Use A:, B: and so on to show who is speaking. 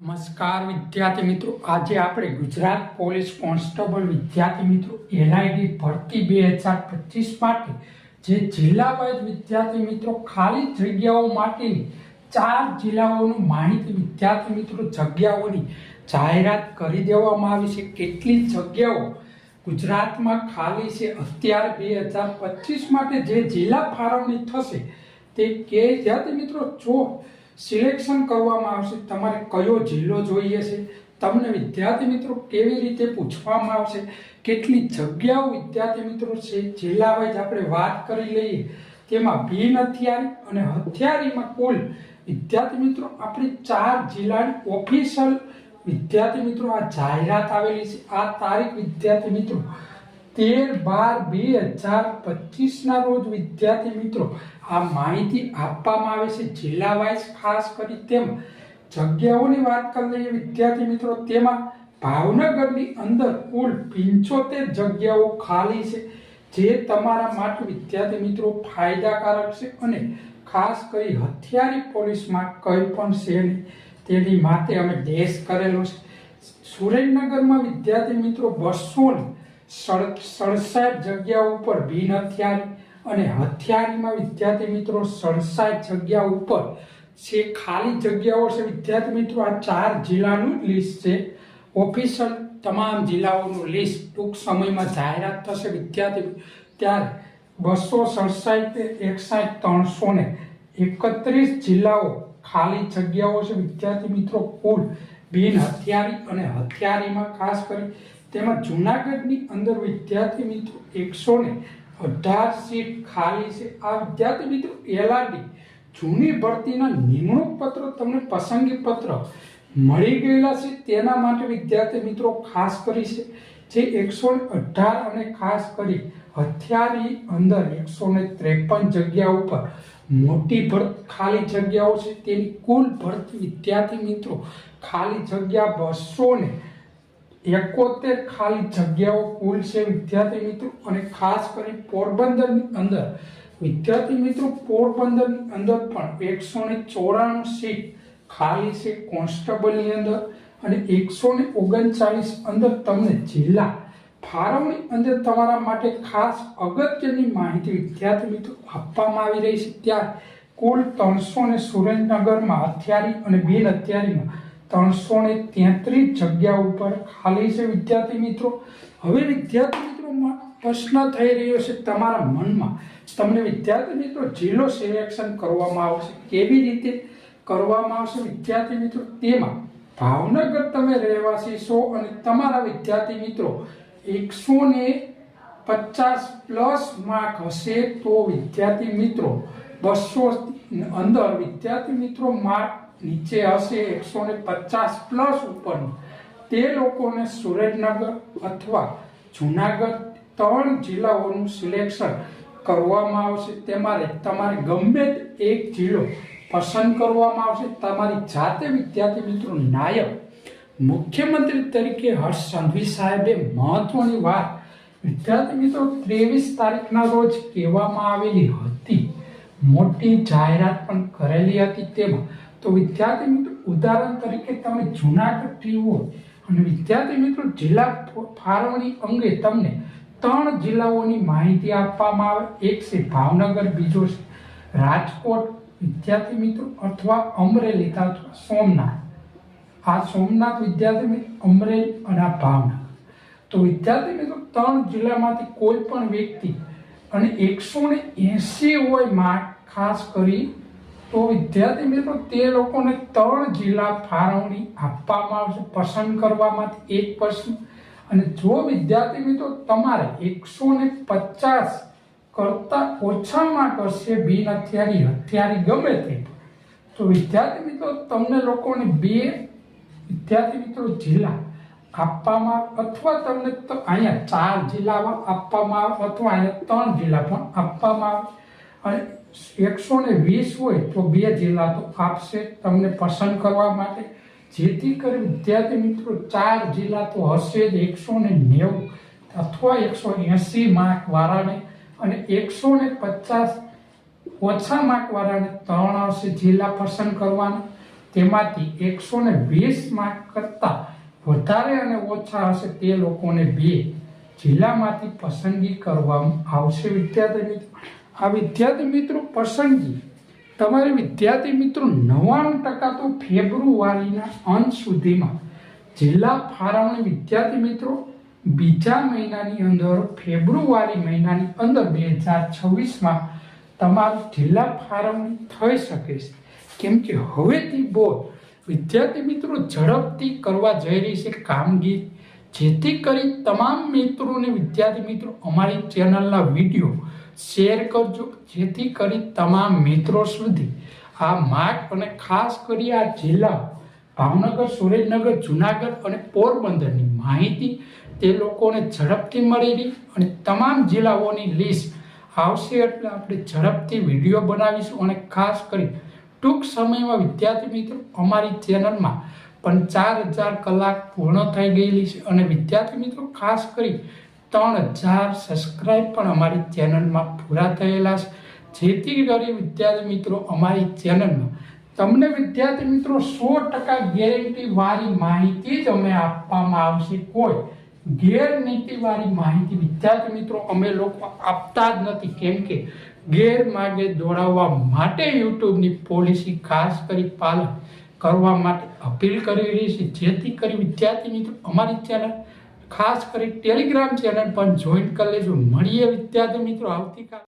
A: નમસ્કાર વિદ્યાર્થી મિત્રો. આજે આપણે ગુજરાત પોલીસ કોન્સ્ટેબલ વિદ્યાર્થી મિત્રો એલઆઈડી ભરતી બે હજાર પચીસ માટે જે જિલ્લા વાઇઝ વિદ્યાર્થી મિત્રો ખાલી જગ્યાઓ માટેની ચાર જિલ્લાઓનું માહિતી વિદ્યાર્થી મિત્રો જગ્યાઓની જાહેરાત કરી દેવામાં આવી છે. કેટલી જગ્યાઓ ગુજરાતમાં ખાલી છે અત્યારે બે હજાર પચીસ માટે જે જિલ્લા ફાળવણી થશે તે કે વિદ્યાર્થી મિત્રો, જો સિલેક્શન કરવામાં આવશે. તમારે કયો જિલ્લો જોઈએ છે? તમને વિદ્યાર્થી મિત્રો કેવી રીતે પૂછવામાં આવશે? કેટલી જગ્યાઓ વિદ્યાર્થી મિત્રો છે જિલ્લા વાઇઝ આપણે વાત કરી લઈએ. તેમાં ભીન હથિયારી અને હથિયારીમાં કુલ વિદ્યાર્થી મિત્રો આપણે ચાર જિલ્લાની ઓફિશિયલ વિદ્યાર્થી મિત્રો આ જાહેરાત આવેલી છે. આ તારીખ વિદ્યાર્થી મિત્રો તેર બાર બે હજાર પચીસના રોજ વિદ્યાર્થી મિત્રો, આ માહિતી આપવામાં આવે છે જિલ્લા વાઇઝ, ખાસ કરી તેમ જગ્યાઓની વાત કરી લઈએ વિદ્યાર્થી મિત્રો, તેમાં ભાવનગરની અંદર કુલ પંચોતેર જગ્યાઓ ખાલી છે, જે તમારા માટે વિદ્યાર્થી મિત્રો ફાયદાકારક છે અને ખાસ કરી હથિયારી પોલીસમાં કંઈ પણ છે નહીં. તેની માટે અમે દેશ કરેલો છે. સુરેન્દ્રનગરમાં વિદ્યાર્થી મિત્રો બસો સડસઠ જગ્યા ઉપર બિન હથિયારી અને હથિયારીમાં વિદ્યાર્થી મિત્રો સડસઠ જગ્યા ઉપર છે ખાલી જગ્યાઓ છે, વિદ્યાર્થી મિત્રો આ ચાર જિલ્લાનું લિસ્ટ છે. ઓફિશિયલ તમામ જિલ્લાઓનું લિસ્ટ ટૂંક સમયમાં જાહેરાત થશે. વિદ્યાર્થી ત્યારે બસો સડસઠ, એકસાઠ, ત્રણસો ને એકત્રીસ જિલ્લાઓ ખાલી જગ્યાઓ છે. વિદ્યાર્થી મિત્રો, કુલ બિન હથિયારી અને હથિયારીમાં ખાસ કરી તેમાં જુનાગઢની અંદર વિદ્યાર્થી મિત્રો એકસો ને અઢાર સીટ ખાલી છે. આ વિદ્યાર્થી મિત્રો એલઆરડી જૂની ભરતીના નિમણૂક પત્ર તમને પસંદગી પત્ર મળી ગયેલા છે. તેના માટે વિદ્યાર્થી મિત્રો ખાસ કરી છે જે એકસો અઢાર અને ખાસ કરી હથિયારી અંદર એકસો ને ત્રેપન જગ્યા ઉપર મોટી ભરત ખાલી જગ્યાઓ છે. તેની કુલ ભરતી વિદ્યાર્થી મિત્રો ખાલી જગ્યા બસો ને એકોતેર ખાલી જગ્યાઓ કુલ છે વિદ્યાર્થી મિત્રો. અને ખાસ કરી પોરબંદરની અંદર, વિદ્યાર્થી મિત્રો, પોરબંદરની અંદર પણ એકસો ને ચોરાણું સીટ ખાલી છે કોન્સ્ટેબલની અંદર અને એકસો ને ઓગણચાલીસ અંદર તમને જિલ્લા ફાળવણી અંદર તમારા માટે ખાસ અગત્યની માહિતી વિદ્યાર્થી મિત્રો આપવામાં આવી રહી છે. ત્યારે કુલ ત્રણસો ને સુરેન્દ્રનગરમાં હથિયારી અને બિન હથિયારીમાં ત્રણસો ને તેત્રીસ જગ્યા ઉપર ખાલી છે વિદ્યાર્થી મિત્રો. હવે વિદ્યાર્થી મિત્રોમાં પ્રશ્ન થઈ રહ્યો છે તમારા મનમાં. તમને વિદ્યાર્થી મિત્રો, જિલ્લો સિલેક્શન કરવામાં આવશે. કેવી રીતે કરવામાં આવશે વિદ્યાર્થી મિત્રો? તેમાં ભાવનગર તમે રહેવાસી છો અને તમારા વિદ્યાર્થી મિત્રો, એકસો ને પચાસ પ્લસ માર્ક હશે તો વિદ્યાર્થી મિત્રો, બસો અંદર વિદ્યાર્થી મિત્રો માર્ક નીચે હશે એકસો ને પચાસ પ્લસ ઉપરનું તે લોકોને સુરેન્દ્રનગર અથવા જુનાગઢ ત્રણ જિલ્લાઓનું સિલેક્શન કરવામાં આવશે. તેમારે તમારે ગમે એક જિલ્લો પસંદ કરવામાં આવશે. તમારી જાતે વિદ્યાર્થી મિત્રો નાયબ મુખ્યમંત્રી તરીકે હર્ષ સંઘવી સાહેબે મહત્વની વાત વિદ્યાર્થી મિત્રો ત્રેવીસ તારીખના રોજ કહેવામાં આવેલી હતી. મોટી જાહેરાત પણ કરેલી હતી. તેમાં તો વિદ્યાર્થી મિત્રો, ઉદાહરણ તરીકે તમે જુનાગઢથી હોય અને વિદ્યાર્થી મિત્રો, જિલ્લા ફાળવણી અંગે તમને ત્રણ જિલ્લાઓની માહિતી આપવામાં આવે. એક છે ભાવનગર, બીજો છે રાજકોટ. વિદ્યાર્થી મિત્રો, અથવા અમરેલી અથવા સોમનાથ. આ સોમનાથ વિદ્યાર્થી મિત્રો અમરેલી અને આ ભાવનગર. તો વિદ્યાર્થી મિત્રો, ત્રણ જિલ્લામાંથી કોઈ પણ વ્યક્તિ અને એકસો ને એંસી હોય માર્ક ખાસ કરી તો વિદ્યાર્થી મિત્રો, તે લોકોને ત્રણ જિલ્લા ફાળવણી આપવામાં આવશે, પસંદ કરવામાંથી એક પ્રશ્ન. અને જો વિદ્યાર્થી મિત્રો, તમારે એકસો ને પચાસ કરતાં ઓછા માર્ક હશે બિન હથિયારી હથિયારી ગમે તે, તો વિદ્યાર્થી મિત્રો, તમને લોકોને બે વિદ્યાર્થી મિત્રો જિલ્લા આપવામાં અથવા તમને તો, અહીંયા ચાર જિલ્લામાં આપવામાં આવે, અથવા અહીંયા ત્રણ જિલ્લા પણ આપવામાં આવે. અને એકસો ને વીસ હોય તો બે જિલ્લા તો આપશે તમને પસંદ કરવા માટે. જેથી કરી વિદ્યાર્થી મિત્રો, ચાર જિલ્લા તો હશે જ, એકસો ને નેવું અથવા એકસો એંસી માર્ક વાળાને અને એકસો ને પચાસ ઓછા માર્ક વાળાને ત્રણ હશે જિલ્લા પસંદ કરવાના. તેમાંથી એકસો ને વીસ માર્ક કરતાં વધારે અને ઓછા હશે તે લોકોને બે જિલ્લામાંથી પસંદગી કરવામાં આવશે વિદ્યાર્થી મિત્રો. આ વિદ્યાર્થી મિત્રો પસંદગી. તમારે વિદ્યાર્થી મિત્રો નવ્વાણું ટકા તો ફેબ્રુઆરીના અંત સુધીમાં જિલ્લા ફાળવણી વિદ્યાર્થી મિત્રો બીજા મહિનાની અંદર, ફેબ્રુઆરી મહિનાની અંદર બે હજાર છવ્વીસમાં તમારું જિલ્લા ફાળવણી થઈ શકે છે. કેમ કે હવેથી બોર્ડ વિદ્યાર્થી મિત્રો ઝડપથી કરવા જઈ રહી છે કામગીરી. જેથી કરી તમામ મિત્રોને વિદ્યાર્થી મિત્રો અમારી ચેનલના વીડિયો શેર કરજો. જેથી કરી તમામ મિત્રો સુધી આ માર્ગ અને ખાસ કરી આ જિલ્લા ભાવનગર, સુરેન્દ્રનગર, જુનાગઢ અને પોરબંદરની માહિતી તે લોકોને ઝડપથી મળી રહી અને તમામ જિલ્લાઓની લિસ્ટ આવશે એટલે આપણે ઝડપથી વીડિયો બનાવીશું અને ખાસ કરી ટૂંક સમયમાં વિદ્યાર્થી મિત્રો અમારી ચેનલમાં પણ ચાર હજાર કલાક પૂર્ણ થઈ ગયેલી છે. અને વિદ્યાર્થી મિત્રો, ખાસ કરી ત્રણ હજાર સબસ્ક્રાઈબ પણ અમારી ચેનલમાં પૂરા થયેલા છે. જેથી કરી વિદ્યાર્થી મિત્રો, અમારી ચેનલમાં તમને વિદ્યાર્થી મિત્રો, સો ટકા ગેરંટીવાળી માહિતી જ અમે આપવામાં આવશે. કોઈ ગેરનીતિવાળી માહિતી વિદ્યાર્થી મિત્રો, અમે લોકો આપતા જ નથી. કેમ કે ગેરમાર્ગે દોડાવવા માટે યુટ્યુબની પોલિસી ખાસ કરી પાલન કરવા માટે અપીલ કરી રહી છે. જેથી કરી વિદ્યાર્થી મિત્રો અમારી ચેનલ, ખાસ કરી ટેલિગ્રામ ચેનલ પણ જોઈન કરી લેજો. મળીએ વિદ્યાર્થી મિત્રો, આવતીકાલ.